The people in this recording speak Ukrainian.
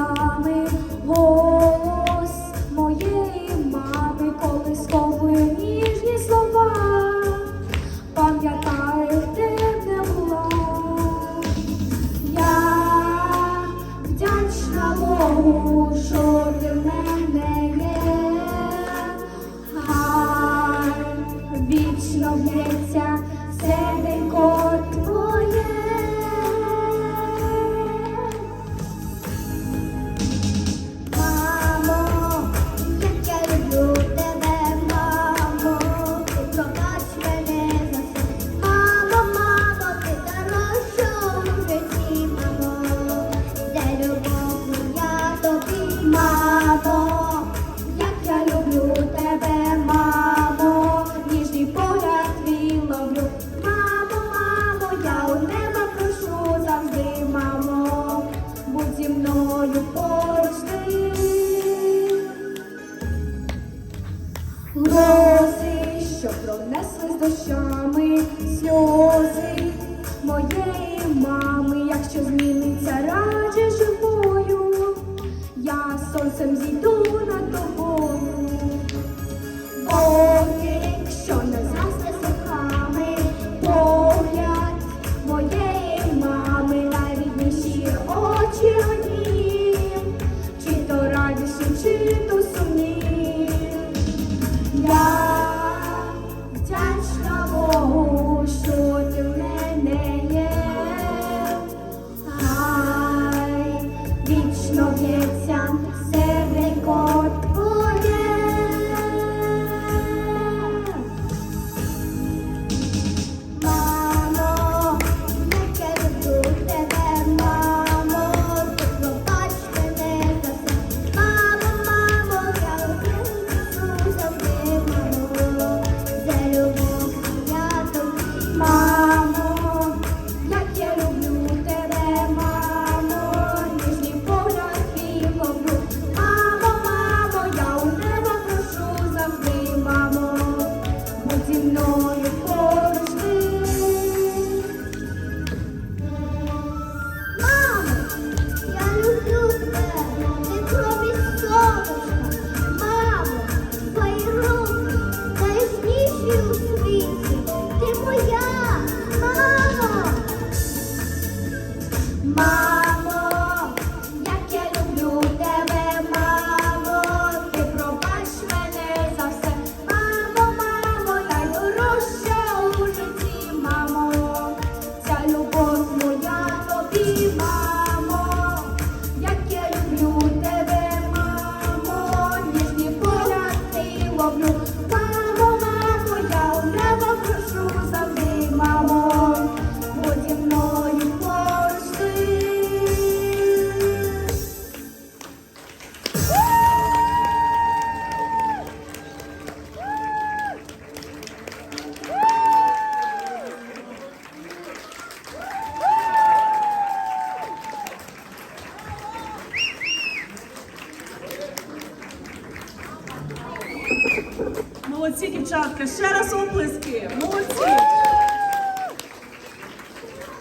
coming Сльози, що пронесли з дощами, сльози моєї мами, якщо зміни. Молодці, дівчатка. Ще раз оплески. Молодці.